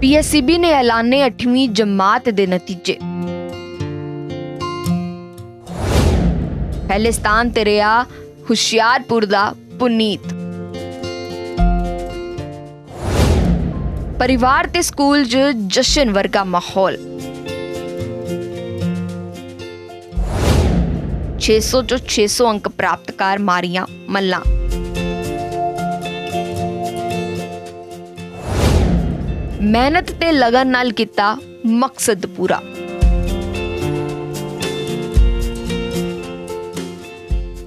PSCB ਨੇ ਐਲਾਨੇ 8ਵੀਂ ਜਮਾਤ ਦੇ ਨਤੀਜੇ ਪਹਿਲੇ ਸਥਾਨ ਤੇ ਰਿਹਾ ਹੁਸ਼ਿਆਰਪੁਰ ਦਾ ਪੁਨੀਤ ਪਰਿਵਾਰ ਤੇ ਸਕੂਲ 'ਚ ਜਸ਼ਨ ਵਰਗਾ ਮਾਹੌਲ 600 ਚੋਂ 600 ਅੰਕ ਪ੍ਰਾਪਤ ਕਰ ਮਾਰੀਆਂ ਮੱਲਾਂ ਮਿਹਨਤ ਤੇ ਲਗਨ ਨਾਲ ਕੀਤਾ ਮਕਸਦ ਪੂਰਾ।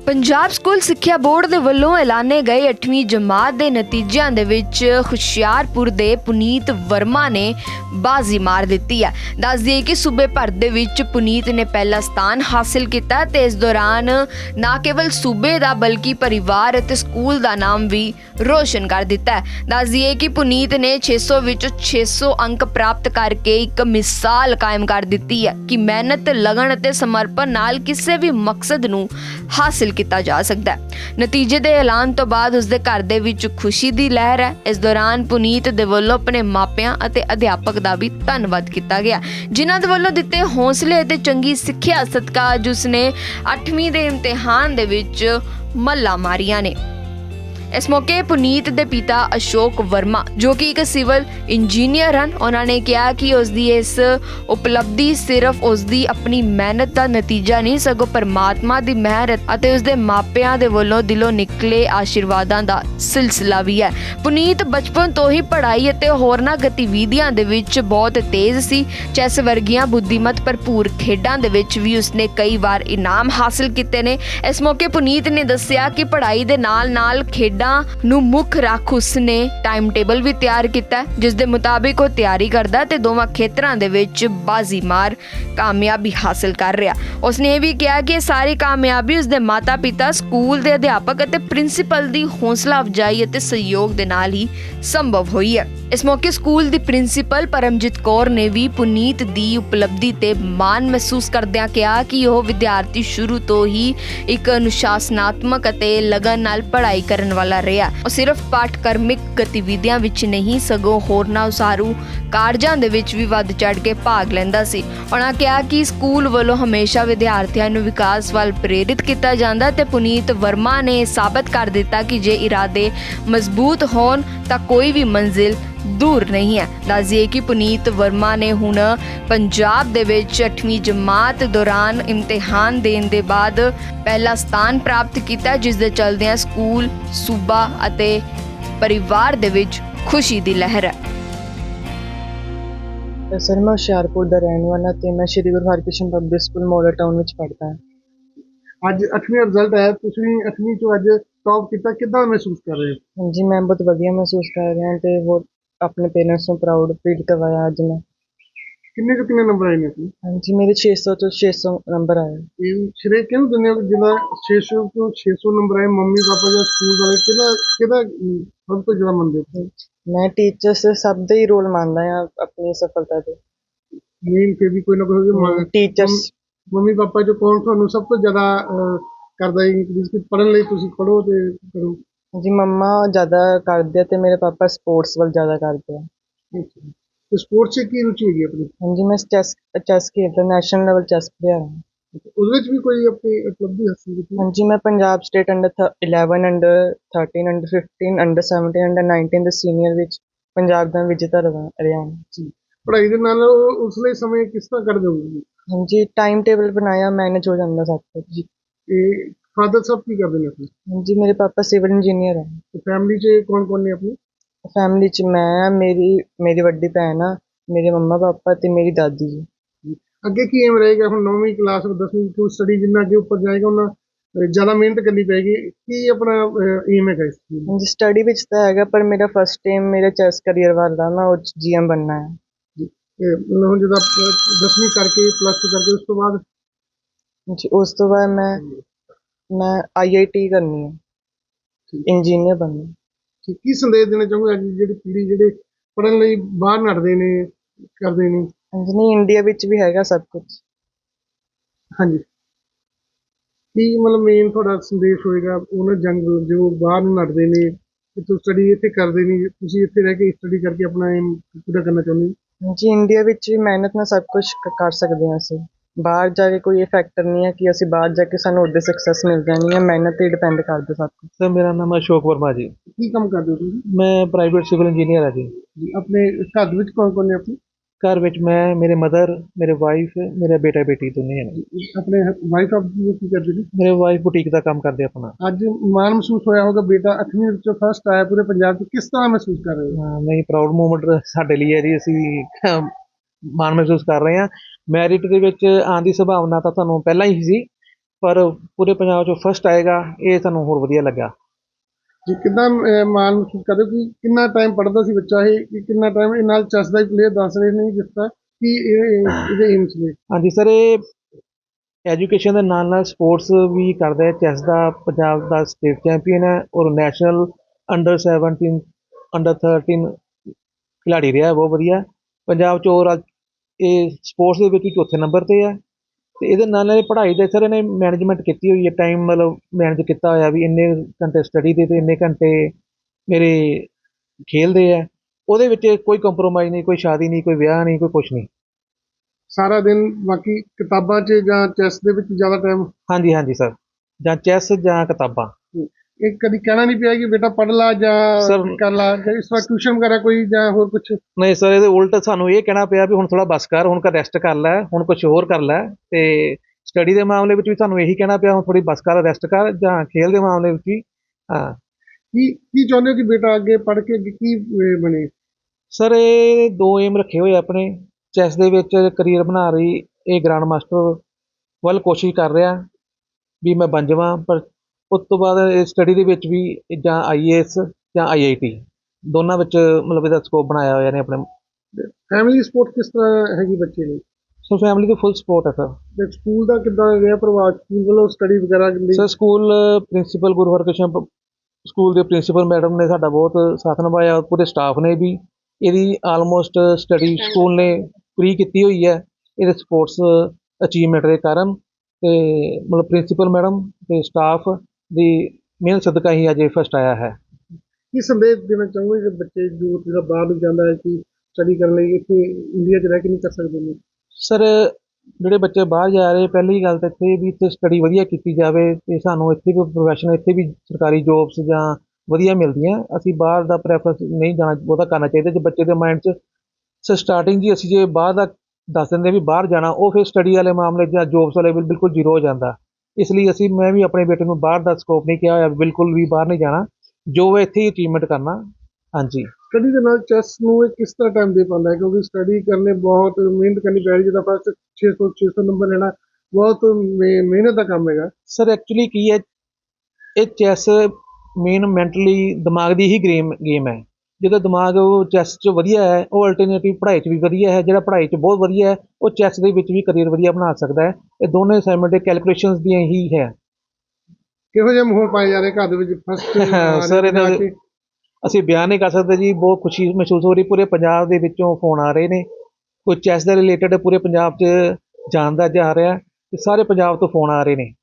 ਪੰਜਾਬ ਸਕੂਲ ਸਿੱਖਿਆ ਬੋਰਡ ਦੇ ਵੱਲੋਂ ਐਲਾਨੇ ਗਏ 8ਵੀਂ ਜਮਾਤ ਦੇ ਨਤੀਜਿਆਂ ਦੇ ਵਿੱਚ ਹੁਸ਼ਿਆਰਪੁਰ ਦੇ ਪੁਨੀਤ ਵਰਮਾ ਨੇ ਬਾਜ਼ੀ ਮਾਰ ਦਿੱਤੀ ਹੈ। ਦੱਸ ਦਈਏ ਕਿ ਸੂਬੇ ਭਰ ਦੇ ਵਿੱਚ ਪੁਨੀਤ ਨੇ ਪਹਿਲਾ ਸਥਾਨ ਹਾਸਿਲ ਕੀਤਾ ਤੇ ਇਸ ਦੌਰਾਨ ਨਾ ਕੇਵਲ ਸੂਬੇ ਦਾ ਬਲਕਿ ਪਰਿਵਾਰ ਅਤੇ ਸਕੂਲ ਦਾ ਨਾਮ ਵੀ ਰੋਸ਼ਨ ਕਰ ਦਿੱਤਾ ਹੈ। ਦੱਸ ਦਈਏ ਕਿ ਪੁਨੀਤ ਨੇ 600 ਵਿੱਚੋਂ 600 ਅੰਕ ਪ੍ਰਾਪਤ ਕਰਕੇ ਇੱਕ ਮਿਸਾਲ ਕਾਇਮ ਕਰ ਦਿੱਤੀ ਹੈ ਕਿ ਮਿਹਨਤ, ਲਗਨ ਅਤੇ ਸਮਰਪਣ ਨਾਲ ਕਿਸੇ ਵੀ ਮਕਸਦ ਨੂੰ ਹਾਸਿਲ ਕੀਤਾ ਜਾ ਸਕਦਾ ਹੈ। ਨਤੀਜੇ ਦੇ ਐਲਾਨ ਤੋਂ ਬਾਅਦ ਉਸਦੇ ਘਰ ਦੇ ਵਿੱਚ ਖੁਸ਼ੀ ਦੀ ਲਹਿਰ ਹੈ। ਇਸ ਦੌਰਾਨ ਪੁਨੀਤ ਦੇ ਵੱਲੋਂ ਆਪਣੇ ਮਾਪਿਆਂ ਅਤੇ ਅਧਿਆਪਕ ਦਾ ਵੀ ਧੰਨਵਾਦ ਕੀਤਾ ਗਿਆ। ਜਿਨ੍ਹਾਂ ਦੇ ਵੱਲੋਂ ਦਿੱਤੇ ਹੌਸਲੇ ਅਤੇ ਚੰਗੀ ਸਿੱਖਿਆ ਸਦਕਾ ਅੱਜ ਉਸਨੇ 8ਵੀਂ ਦੇ ਇਮਤਿਹਾਨ ਦੇ ਵਿੱਚ ਮੱਲਾ ਮਾਰੀਆਂ ਨੇ। ਇਸ ਮੌਕੇ ਪੁਨੀਤ ਦੇ ਪਿਤਾ ਅਸ਼ੋਕ ਵਰਮਾ, ਜੋ ਕਿ ਇੱਕ ਸਿਵਲ ਇੰਜੀਨੀਅਰ ਹਨ, ਉਹਨਾਂ ਨੇ ਕਿਹਾ ਕਿ ਉਸ ਦੀ ਇਸ ਉਪਲਬਧੀ ਸਿਰਫ ਉਸ ਦੀ ਆਪਣੀ ਮਿਹਨਤ ਦਾ ਨਤੀਜਾ ਨਹੀਂ, ਸਗੋਂ ਪਰਮਾਤਮਾ ਦੀ ਮਿਹਰ ਅਤੇ ਉਸ ਦੇ ਮਾਪਿਆਂ ਦੇ ਵੱਲੋਂ ਦਿਲੋਂ ਨਿਕਲੇ ਆਸ਼ੀਰਵਾਦਾਂ ਦਾ ਸਿਲਸਿਲਾ ਵੀ ਹੈ। ਪੁਨੀਤ ਬਚਪਨ ਤੋਂ ਹੀ ਪੜ੍ਹਾਈ ਅਤੇ ਹੋਰਨਾਂ ਗਤੀਵਿਧੀਆਂ ਦੇ ਵਿੱਚ ਬਹੁਤ ਤੇਜ਼ ਸੀ। ਚੈਸ ਵਰਗੀਆਂ ਬੁੱਧੀਮਤ ਭਰਪੂਰ ਖੇਡਾਂ ਦੇ ਵਿੱਚ ਵੀ ਉਸਨੇ ਕਈ ਵਾਰ ਇਨਾਮ ਹਾਸਲ ਕੀਤੇ ਨੇ। ਇਸ ਮੌਕੇ ਪੁਨੀਤ ਨੇ ਦੱਸਿਆ ਕਿ ਪੜ੍ਹਾਈ ਦੇ ਨਾਲ-ਨਾਲ ਖੇਡ ਨੂੰ ਮੁੱਖ ਰੱਖ ਉਸਨੇ ਟਾਈਮ ਟੇਬਲ ਵੀ ਤਿਆਰ ਕੀਤਾ ਜਿਸ ਦੇ ਮੁਤਾਬਿਕ ਉਹ ਤਿਆਰੀ ਕਰਦਾ ਤੇ ਦੋਵਾਂ ਖੇਤਰਾਂ ਦੇ ਵਿੱਚ ਬਾਜ਼ੀ ਮਾਰ ਕਾਮਯਾਬੀ ਹਾਸਲ ਕਰ ਰਿਹਾ ਉਸਨੇ ਇਹ ਵੀ ਕਿਹਾ ਕਿ ਸਾਰੀ ਕਾਮਯਾਬੀ ਉਸਦੇ ਮਾਤਾ-ਪਿਤਾ, ਸਕੂਲ ਦੇ ਅਧਿਆਪਕ ਅਤੇ ਪ੍ਰਿੰਸੀਪਲ ਦੀ ਹੌਸਲਾ ਅਫਜ਼ਾਈ ਅਤੇ ਸਹਿਯੋਗ ਦੇ ਨਾਲ ਹੀ ਸੰਭਵ ਹੋਈ ਹੈ। ਇਸ ਮੌਕੇ ਸਕੂਲ ਦੀ ਪ੍ਰਿੰਸੀਪਲ ਪਰਮਜੀਤ ਕੌਰ ਨੇ ਵੀ ਪੁਨੀਤ ਦੀ ਉਪਲਬਧੀ ਤੇ ਮਾਣ ਮਹਿਸੂਸ ਕਰਦਿਆਂ ਕਿਹਾ ਕਿ ਉਹ ਵਿਦਿਆਰਥੀ ਸ਼ੁਰੂ ਤੋਂ ਹੀ ਇੱਕ ਅਨੁਸ਼ਾਸਨਾਤਮਕ ਅਤੇ ਲਗਨ ਨਾਲ ਪੜ੍ਹਾਈ ਕਰਨ ਵਾਲਾ ਰਿਹਾ। ਉਹ ਸਿਰਫ ਪਾਠਕਰਮਿਕ ਗਤੀਵਿਧੀਆਂ ਵਿੱਚ ਨਹੀਂ, ਸਗੋਂ ਹੋਰਨਾਂ ਉਸਾਰੂ ਕਾਰਜਾਂ ਦੇ ਵਿੱਚ ਵੀ ਵੱਧ ਚੜ ਕੇ ਭਾਗ ਲੈਂਦਾ ਸੀ। ਉਹਨਾਂ ਕਿਹਾ ਕਿ ਸਕੂਲ ਵੱਲੋਂ ਹਮੇਸ਼ਾ ਵਿਦਿਆਰਥੀਆਂ ਨੂੰ ਵਿਕਾਸ ਵੱਲ ਪ੍ਰੇਰਿਤ ਕੀਤਾ ਜਾਂਦਾ ਤੇ ਪੁਨੀਤ ਵਰਮਾ ਨੇ ਸਾਬਤ ਕਰ ਦਿੱਤਾ ਕਿ ਜੇ ਇਰਾਦੇ ਮਜ਼ਬੂਤ ਹੋਣ ਤਾਂ ਕੋਈ ਵੀ ਮੰਜ਼ਿਲ ਦੂਰ ਨਹੀਂ ਹੈ। ਦੱਸਈਏ ਕਿ ਪੁਨੀਤ ਵਰਮਾ ਨੇ ਹੁਣ ਪੰਜਾਬ ਦੇ ਵਿੱਚ 8ਵੀਂ ਜਮਾਤ ਦੌਰਾਨ ਇਮਤਿਹਾਨ ਦੇਣ ਦੇ ਬਾਅਦ ਪਹਿਲਾ ਸਥਾਨ ਪ੍ਰਾਪਤ ਕੀਤਾ ਜਿਸ ਦੇ ਚਲਦਿਆਂ ਸਕੂਲ ਸੂਬਾ ਅਤੇ ਪਰਿਵਾਰ ਦੇ ਵਿੱਚ ਖੁਸ਼ੀ ਦੀ ਲਹਿਰ ਹੈ। ਸਰ ਮੈਂ ਹੁਸ਼ਿਆਰਪੁਰ ਦਾ ਰਹਿਣ ਵਾਲਾ ਤੇ ਮੈਂ Shri Guru Harkrishan public school Model Town ਵਿੱਚ ਪੜ੍ਹਦਾ ਹਾਂ। ਅੱਜ 8ਵੀਂ ਦਾ ਰਿਜ਼ਲਟ ਆਇਆ ਤੁਸੀਂ 8ਵੀਂ ਚੋਂ ਅੱਜ ਟੌਪ ਕੀਤਾ। ਕਿੱਦਾਂ ਮਹਿਸੂਸ ਕਰ ਰਹੇ ਹੋ? ਹਾਂਜੀ ਮੈਂ ਬਹੁਤ ਵਧੀਆ ਮਹਿਸੂਸ ਕਰ ਰਿਹਾ ਤੇ ਬਹੁਤ ਆਪਣੇ ਪੇਰੈਂਟਸ ਨੂੰ ਪ੍ਰਾਊਡ ਫੀਲ ਕਰਵਾਇਆ ਅੱਜ ਮੈਂ। ਕਿੰਨੇ ਚੋਂ ਕਿੰਨੇ ਨੰਬਰ ਆਏ ਨੇ ਤੁਸੀਂ ਹਾਂਜੀ ਮੇਰੇ 600 ਤੋਂ 600 ਨੰਬਰ ਆਏ। ਇਹ ਸ਼੍ਰੇ ਕਿਹਨੂੰ ਦਿੰਦੇ ਹੋ ਜਿਹਦਾ 600 ਤੋਂ 600 ਨੰਬਰ ਆਏ ਮੰਮੀ ਪਾਪਾ ਜਾਂ ਸਕੂਲ ਵਾਲੇ ਕਿਹਦਾ ਕਿਹਦਾ ਸਭ ਤੋਂ ਜ਼ਿਆਦਾ ਮੰਨਦੇ ਹੋ? ਮੈਂ ਟੀਚਰਸ ਸਭ ਦਾ ਹੀ ਰੋਲ ਮੰਨਦਾ ਹਾਂ ਆਪਣੀ ਸਫਲਤਾ ਦੇ ਮੇਨ ਫਿਰ ਵੀ ਕੋਈ ਨਾ ਕੋਈ ਟੀਚਰਸ ਮੰਮੀ ਪਾਪਾ ਜੋ ਕੌਣ ਤੁਹਾਨੂੰ ਸਭ ਤੋਂ ਜ਼ਿਆਦਾ ਕਰਦਾ ਹੈ ਕਿ ਪੜ੍ਹਨ ਲਈ ਤੁਸੀਂ ਪੜ੍ਹੋ ਤੇ ਕਰੋ। ਜੀ ਮੰਮਾ ਜ਼ਿਆਦਾ ਕਰਦੇ ਆ ਤੇ ਮੇਰੇ ਪਾਪਾ ਸਪੋਰਟਸ ਵੱਲ ਜ਼ਿਆਦਾ ਕਰਦੇ ਆ। ਤੇ ਸਪੋਰਟਸ 'ਚ ਕੀ ਰੁਚੀ ਹੈਗੀ ਆਪਣੀ? ਹਾਂਜੀ ਮੈਂ ਚੈਸ ਚੈਸ ਖੇਡਦਾ ਨੈਸ਼ਨਲ ਲੈਵਲ ਚੈਸ ਪਲੇਅਰ ਹਾਂ ਉਹਦੇ ਵਿੱਚ ਵੀ ਕੋਈ ਆਪਣੀ ਉਪਲਬਧੀ ਹਾਸਲ ਕੀਤੀ ਹਾਂਜੀ ਮੈਂ Punjab state under 11 under 13 under 15 under 17 under 19 ਦੇ ਸੀਨੀਅਰ ਵਿੱਚ ਪੰਜਾਬ ਦਾ ਵਿਜੇਤਾ ਰਹਾ ਹਾਂ। ਪੜ੍ਹਾਈ ਦੇ ਨਾਲ ਉਸ ਲਈ ਸਮੇਂ ਕਿਸ ਤਰ੍ਹਾਂ ਕੱਢ ਦਿਓਗੇ ਹਾਂਜੀ ਟਾਈਮ ਟੇਬਲ ਬਣਾਇਆ ਮੈਨੇਜ ਹੋ ਜਾਂਦਾ ਸਭ ਕੁਝ ਤੇ ਫਾਦਰ ਸਾਹਿਬ ਕੀ ਕਰਦੇ ਨੇ ਆਪਣੇ? ਹਾਂਜੀ ਮੇਰੇ ਪਾਪਾ ਸਿਵਲ ਇੰਜੀਨੀਅਰ ਹੈ। ਤੇ ਫੈਮਿਲੀ 'ਚ ਕੌਣ ਕੌਣ ਨੇ ਆਪਣੀ? ਫੈਮਿਲੀ ਚ ਮੈਂ ਮੇਰੀ ਮੇਰੀ ਵੱਡੀ ਭੈਣ ਆ ਮੇਰੇ ਮੰਮਾ ਪਾਪਾ ਤੇ ਮੇਰੀ ਦਾਦੀ ਜੀ। ਅੱਗੇ ਕੀ ਏਮ ਰਹੇਗਾ? ਹੁਣ 9ਵੀਂ ਕਲਾਸ 10ਵੀਂ ਤੋਂ ਸਟੱਡੀ ਜਿੰਨਾ ਅੱਗੇ ਉੱਪਰ ਜਾਏਗਾ ਉਹਨਾਂ ਜ਼ਿਆਦਾ ਮਿਹਨਤ ਕਰਨੀ ਪਏਗੀ। ਕੀ ਆਪਣਾ ਏਮ ਹੈਗਾ ਇਸ ਚੀਜ਼ ਦਾ? ਹਾਂਜੀ ਸਟੱਡੀ ਵਿੱਚ ਤਾਂ ਹੈਗਾ ਪਰ ਮੇਰਾ ਫਸਟ ਟਾਈਮ ਮੇਰਾ ਚੈਸ ਕਰੀਅਰ ਵੱਲ ਦਾ ਮੈਂ ਉਹ ਜੀਐਮ ਬਣਨਾ ਹੈ। ਤੇ ਮਤਲਬ ਹੁਣ ਜਦੋਂ 10ਵੀਂ ਕਰਕੇ ਪਲੱਸ 2 ਕਰਕੇ ਉਸ ਤੋਂ ਬਾਅਦ? ਜੀ ਉਸ ਤੋਂ ਬਾਅਦ ਮੈਂ ਮੈਂ ਆਈਆਈਟੀ ਕਰਨੀ ਹੈ ਇੰਜੀਨੀਅਰ ਬਣਨਾ। ਕੀ- ਕੀ ਸੰਦੇਸ਼ ਦੇਣਾ ਚਾਹੋਗੇ ਅੱਜ ਦੀ ਜਿਹੜੀ ਪੀੜ੍ਹੀ ਜਿਹੜੇ ਪੜ੍ਹਨ ਲਈ ਬਾਹਰ ਨੱਠਦੇ ਨੇ ਕਰਦੇ ਨੇ? ਹਾਂਜੀ ਨਹੀਂ ਇੰਡੀਆ ਵਿੱਚ ਵੀ ਹੈਗਾ ਸਭ ਕੁਝ ਹਾਂਜੀ। ਕੀ ਮਤਲਬ ਮੇਨ ਤੁਹਾਡਾ ਸੰਦੇਸ਼ ਹੋਏਗਾ ਉਹਨਾਂ ਜੰਗ ਜੋ ਬਾਹਰ ਨੂੰ ਨੱਠਦੇ ਨੇ ਕਿ ਤੂੰ ਸਟੱਡੀ ਇੱਥੇ ਕਰਦੇ ਨਹੀਂ ਤੁਸੀਂ ਇੱਥੇ ਰਹਿ ਕੇ ਸਟੱਡੀ ਕਰਕੇ ਆਪਣਾ ਏਮ ਪੂਰਾ ਕਰਨਾ ਚਾਹੁੰਦੇ ਹੋ? ਜੀ ਇੰਡੀਆ ਵਿੱਚ ਵੀ ਮਿਹਨਤ ਨਾਲ ਸਭ ਕੁਝ ਕਰ ਸਕਦੇ ਹਾਂ ਅਸੀਂ। ਬਾਹਰ ਜਾ ਕੇ ਕੋਈ ਇਹ ਫੈਕਟਰ ਨਹੀਂ ਹੈ ਕਿ ਅਸੀਂ ਬਾਹਰ ਜਾ ਕੇ ਸਾਨੂੰ ਉਹਦੇ ਸਕਸੈਸ ਮਿਲ ਜਾਣੀ ਹੈ ਮਿਹਨਤ ਤੇ ਡਿਪੈਂਡ ਕਰਦਾ ਸਭ ਕੁਝ ਸਰ ਮੇਰਾ ਨਾਮ ਅਸ਼ੋਕ ਵਰਮਾ ਜੀ। ਕੀ ਕੰਮ ਕਰਦੇ ਹੋ ਤੁਸੀਂ? ਮੈਂ ਪ੍ਰਾਈਵੇਟ ਸਿਵਲ ਇੰਜੀਨੀਅਰ ਹਾਂ ਜੀ। ਜੀ ਆਪਣੇ ਘਰ ਵਿੱਚ ਕੌਣ ਕੌਣ ਨੇ ਆਪਣੇ? ਘਰ ਵਿੱਚ ਮੈਂ ਮੇਰੇ ਮਦਰ ਮੇਰੇ ਵਾਈਫ ਮੇਰਾ ਬੇਟਾ ਬੇਟੀ ਦੋਨੇ ਹਨ ਆਪਣੇ ਵਾਈਫ ਆਪ ਜੀ ਕੀ ਕਰਦੇ ਨੇ ਮੇਰੇ ਵਾਈਫ ਬੁਟੀਕ ਦਾ ਕੰਮ ਕਰਦੇ ਆਪਣਾ। ਅੱਜ ਮਾਣ ਮਹਿਸੂਸ ਹੋਇਆ ਹੋਗਾ ਬੇਟਾ 'ਅੱਠਵੀਂ ਵਿੱਚੋਂ ਫਸਟ ਆਇਆ ਪੂਰੇ ਪੰਜਾਬ 'ਚ ਕਿਸ ਤਰ੍ਹਾਂ ਮਹਿਸੂਸ ਕਰ ਰਹੇ ਹੋ? ਹਾਂ, ਨਹੀਂ ਪ੍ਰਾਊਡ ਮੂਮੈਂਟ ਸਾਡੇ ਲਈ ਹੈ ਜੀ ਅਸੀਂ ਅਹ, ਮਾਣ ਮਹਿਸੂਸ ਕਰ ਰਹੇ ਹਾਂ। ਮੈਰਿਟ ਦੇ ਵਿੱਚ ਆਉਣ ਦੀ ਸੰਭਾਵਨਾ ਤਾਂ ਤੁਹਾਨੂੰ ਪਹਿਲਾਂ ਹੀ ਸੀ ਪਰ ਪੂਰੇ ਪੰਜਾਬ 'ਚੋਂ ਫਸਟ ਆਏਗਾ ਇਹ ਸਾਨੂੰ ਹੋਰ ਵਧੀਆ ਲੱਗਾ। ਜੀ ਕਿੰਨਾ ਮਾਣ ਮਹਿਸੂਸ ਕਰਦੇ ਕਿ ਕਿੰਨਾ ਟਾਈਮ ਪੜ੍ਹਦਾ ਸੀ ਬੱਚਾ ਇਹ? ਕਿ ਕਿੰਨਾ ਟਾਈਮ ਇਹ ਨਾਲ ਚੈਸ ਦਾ ਹੀ ਪਲੇਅਰ ਦੱਸ ਰਹੇ ਨੇ ਜਿਸ ਤਰ੍ਹਾਂ ਕਿ ਇਹ ਇਹ- ਇਹਦੇ ਏਮਸ ਨੇ? ਹਾਂਜੀ ਸਰ ਇਹ ਐਜੂਕੇਸ਼ਨ ਦੇ ਨਾਲ ਨਾਲ ਸਪੋਰਟਸ ਵੀ ਕਰਦਾ ਹੈ। ਚੈਸ ਦਾ ਪੰਜਾਬ ਦਾ ਸਟੇਟ ਚੈਂਪੀਅਨ ਹੈ ਔਰ ਨੈਸ਼ਨਲ ਅੰਡਰ 17 ਅੰਡਰ 13 ਖਿਲਾੜੀ ਰਿਹਾ ਹੈ, ਬਹੁਤ ਵਧੀਆ। ਪੰਜਾਬ ਚ ਔਰ ਇਹ ਸਪੋਰਟਸ ਦੇ ਵਿੱਚ ਚੌਥੇ ਨੰਬਰ ਤੇ ਹੈ ਤੇ ਇਹਦੇ ਨਾਲ ਨਾਲ ਪੜ੍ਹਾਈ ਦੇ ਸਰ ਇਹਨੇ ਮੈਨੇਜਮੈਂਟ ਕੀਤੀ ਹੋਈ ਹੈ। ਟਾਈਮ ਮਤਲਬ ਮੈਨੇਜ ਕੀਤਾ ਹੋਇਆ ਵੀ ਇੰਨੇ ਘੰਟੇ ਸਟੱਡੀ ਦੇ ਤੇ ਇੰਨੇ ਘੰਟੇ ਮੇਰੇ ਖੇਲਦੇ ਆ। ਉਹਦੇ ਵਿੱਚ ਕੋਈ ਕੰਪਰੋਮਾਈਜ਼ ਨਹੀਂ ਕੋਈ ਸ਼ਾਦੀ ਨਹੀਂ ਕੋਈ ਵਿਆਹ ਨਹੀਂ ਕੋਈ ਕੁਛ ਨਹੀਂ। ਸਾਰਾ ਦਿਨ ਬਾਕੀ ਕਿਤਾਬਾਂ 'ਚ ਜਾਂ ਚੈਸ ਦੇ ਵਿੱਚ ਜ਼ਿਆਦਾ ਟਾਈਮ ਹਾਂਜੀ ਹਾਂਜੀ ਸਰ ਜਾਂ ਚੈਸ ਜਾਂ ਕਿਤਾਬਾਂ। ਇਹ ਕਦੀ ਕਹਿਣਾ ਨਹੀਂ ਪਿਆ ਕਿ ਬੇਟਾ ਪੜ੍ਹ ਲਾ ਜਾਂ Sir- ਕਰ ਲਾ ਜਾਂ ਇਸ ਵਾਰ ਟਿਊਸ਼ਨ ਵਗੈਰਾ ਕੋਈ ਜਾਂ ਹੋਰ ਕੁਝ ਨਹੀਂ ਸਰ ਇਹਦੇ ਉਲਟ ਸਾਨੂੰ ਇਹ ਕਹਿਣਾ ਪਿਆ ਵੀ ਹੁਣ ਥੋੜਾ ਬਸ ਕਰ ਹੁਣ ਕਰ ਰੈਸਟ ਕਰ ਲੈ ਹੁਣ ਕੁਝ ਹੋਰ ਕਰ ਲੈ ਤੇ ਸਟੱਡੀ ਦੇ ਮਾਮਲੇ ਵਿੱਚ ਵੀ ਸਾਨੂੰ ਇਹੀ ਕਹਿਣਾ ਪਿਆ ਹੁਣ ਥੋੜੀ ਬਸ ਕਰ ਰੈਸਟ ਕਰ ਜਾਂ ਖੇਲ ਦੇ ਮਾਮਲੇ ਵਿੱਚ ਵੀ ਹਾਂ। ਕੀ ਕੀ ਚਾਹੁੰਦੇ ਹੋ ਕਿ ਬੇਟਾ ਅੱਗੇ ਪੜ੍ਹ ਕੇ ਅੱਗੇ ਕੀ ਅਹ, ਬਣੇ? ਸਰ ਇਹ ਦੋ ਏਮ ਰੱਖੇ ਹੋਏ ਆ ਆਪਣੇ ਚੈਸ ਦੇ ਵਿੱਚ ਕਰੀਅਰ ਬਣਾ ਰਹੀ ਇਹ ਗ੍ਰੈਂਡ ਮਾਸਟਰ ਵੱਲ ਕੋਸ਼ਿਸ਼ ਕਰ ਰਿਹਾ ਵੀ ਮੈਂ ਬਣ ਜਾਵਾਂ ਪਰ ਉਸ ਤੋਂ ਬਾਅਦ ਇਹ ਸਟੱਡੀ ਦੇ ਵਿੱਚ ਵੀ ਜਾਂ ਆਈਏਐਸ ਜਾਂ ਆਈਆਈਟੀ ਦੋਨਾਂ ਵਿੱਚ ਮਤਲਬ ਇਹਦਾ ਸਕੋਪ ਬਣਾਇਆ ਹੋਇਆ ਨੇ ਆਪਣੇ। ਫੈਮਿਲੀ ਸਪੋਰਟ ਕਿਸ ਤਰ੍ਹਾਂ ਹੈਗੀ ਬੱਚੇ ਦੀ? ਸੋ ਫੈਮਿਲੀ ਦੀ ਫੁੱਲ ਸਪੋਰਟ ਹੈ ਸਰ ਤੇ ਸਕੂਲ ਦਾ ਕਿੱਦਾਂ ਰਿਹਾ ਪ੍ਰਭਾਵ ਸਕੂਲ ਵੱਲੋਂ ਸਟੱਡੀ ਵਗੈਰਾ ਲਈ? ਸਰ ਸਕੂਲ ਪ੍ਰਿੰਸੀਪਲ ਗੁਰੂ ਪ- ਸਕੂਲ ਦੇ ਪ੍ਰਿੰਸੀਪਲ ਮੈਡਮ ਨੇ ਸਾਡਾ ਬਹੁਤ ਸਾਥ ਨਿਭਾਇਆ ਪੂਰੇ ਸਟਾਫ ਨੇ ਵੀ। ਇਹਦੀ ਆਲਮੋਸਟ ਸਟੱਡੀ ਸਕੂਲ ਨੇ ਫ੍ਰੀ ਕੀਤੀ ਹੋਈ ਹੈ। ਇਹਦੇ ਸਪੋਰਟਸ ਅਚੀਵਮੈਂਟ ਦੇ ਕਾਰਨ ਤੇ ਮਤਲਬ ਪ੍ਰਿੰਸੀਪਲ ਮੈਡਮ ਤੇ ਸਟਾਫ ਦੀ ਮਿਹਨਤ ਸਦਕਾ ਹੀ ਅੱਜ ਫਸਟ ਆਇਆ ਹੈ। ਕੀ ਸੰਦੇਸ਼ ਦੇਣਾ ਚਾਹੋਗੇ ਕਿ ਬੱਚੇ ਜੋ ਜਿਹੜਾ ਬਾਹਰ ਨੂੰ ਜਾਂਦਾ ਹੈ ਕਿ ਸਟੱਡੀ ਕਰਨ ਲਈ ਇੱਥੇ ਇੰਡੀਆ 'ਚ ਰਹਿ ਕੇ ਨਹੀਂ ਕਰ ਸਕਦੇ ਨੇ? ਸਰ ਜਿਹੜੇ ਬੱਚੇ ਬਾਹਰ ਜਾ ਰਹੇ ਪਹਿਲੀ ਗੱਲ ਤਾਂ ਇੱਥੇ ਵੀ ਇੱਥੇ ਸਟੱਡੀ ਵਧੀਆ ਕੀਤੀ ਜਾਵੇ ਤੇ ਸਾਨੂੰ ਇੱਥੇ ਵੀ ਪ੍ਰੋਫੈਸ਼ਨ ਇੱਥੇ ਵੀ ਸਰਕਾਰੀ ਜੋਬਸ ਜਾਂ ਵਧੀਆ ਮਿਲਦੀਆਂ। ਅਸੀਂ ਬਾਹਰ ਦਾ ਪ੍ਰੈਫਰੈਂਸ ਨਹੀਂ ਜਾਣਾ ਬਹੁਤਾ ਕਰਨਾ ਚਾਹੀਦਾ। ਜੇ ਬੱਚੇ ਦੇ ਮਾਈਂਡ 'ਚ ਸਰ ਸਟਾਰਟਿੰਗ ਜੀ ਅਸੀਂ ਜੇ ਬਾਹਰ ਦਾ ਦੱਸ ਦਿੰਦੇ ਵੀ ਬਾਹਰ ਜਾਣਾ ਉਹ ਫਿਰ ਸਟੱਡੀ ਵਾਲੇ ਮਾਮਲੇ ਜਾਂ ਜੋਬਸ ਵਾਲੇ ਬਿਲ- ਬਿਲਕੁਲ ਜ਼ੀਰੋ ਹੋ ਜਾਂਦਾ। ਇਸ ਲਈ ਅਸੀਂ ਮੈਂ ਵੀ ਆਪਣੇ ਬੇਟੇ ਨੂੰ ਬਾਹਰ ਦਾ ਸਕੋਪ ਨਹੀਂ ਕਿਹਾ ਹੋਇਆ ਬਿਲਕੁਲ ਵੀ ਬਾਹਰ ਨਹੀਂ ਜਾਣਾ ਜੋ ਉਹ ਇੱਥੇ ਹੀ ਅਚੀਵਮੈਂਟ ਕਰਨਾ ਹਾਂਜੀ। ਸਟੱਡੀ ਦੇ ਨਾਲ ਚੈਸ ਨੂੰ ਇਹ ਕਿਸ ਤਰ੍ਹਾਂ ਟਾਈਮ ਦੇ ਪਾਉਂਦਾ ਹੈ? ਕਿਉਂਕਿ ਸਟੱਡੀ ਕਰਨੇ ਬਹੁਤ ਮਿਹਨਤ ਕਰਨੀ ਪੈ ਰਹੀ ਜਿਹਦਾ ਫਸਟ 600 600 ਨੰਬਰ ਲੈਣਾ ਬਹੁਤ ਮਿਹ- ਮਿਹਨਤ ਦਾ ਕੰਮ ਹੈਗਾ। ਸਰ ਐਕਚੁਅਲੀ ਕੀ ਹੈ ਇਹ ਚੈਸ ਮੇਨ ਮੈਂਟਲੀ ਦਿਮਾਗ ਦੀ ਹੀ ਗੇਮ ਗੇਮ ਹੈ। ਜਿਹਦਾ ਦਿਮਾਗ ਉਹ ਚੈਸ 'ਚ ਵਧੀਆ ਹੈ ਉਹ ਅਲਟਰਨੇਟਿਵ ਪੜ੍ਹਾਈ 'ਚ ਵੀ ਵਧੀਆ ਹੈ ਜਿਹੜਾ ਪੜ੍ਹਾਈ 'ਚ ਬਹੁਤ ਵਧੀਆ ਹੈ ਉਹ ਚੈਸ ਦੇ ਵਿੱਚ ਵੀ ਕਰੀਅਰ ਵਧੀਆ ਬਣਾ ਸਕਦਾ ਹੈ। ਇਹ ਦੋਨੇ ਅਸਾਈਨਮੈਂਟ ਦੇ ਕੈਲਕੂਲੇਸ਼ਨਸ ਦੀਆਂ ਹੀ ਹੈ। ਕਿਹੋ ਜਿਹੇ ਮਾਹੌਲ ਪਾਏ ਜਾ ਰਹੇ ਘਰ ਦੇ ਵਿੱਚ? ਫਸਟ Sir, ਇਹਦਾ- ਅਸੀਂ ਬਿਆਨ ਨਹੀਂ ਕਰ ਸਕਦੇ ਜੀ ਬਹੁਤ ਖੁਸ਼ੀ ਮਹਿਸੂਸ ਹੋ ਰਹੀ ਪੂਰੇ ਪੰਜਾਬ ਦੇ ਵਿੱਚੋਂ ਫੋਨ ਆ ਰਹੇ ਨੇ। ਕੋਈ ਚੈਸ ਦੇ ਰਿਲੇਟਡ ਪੂਰੇ ਪੰਜਾਬ 'ਚ ਜਾਣਦਾ ਜਾ ਰਿਹਾ ਤੇ ਸਾਰੇ ਪੰਜਾਬ ਤੋਂ ਫੋਨ ਆ ਰਹੇ ਨੇ।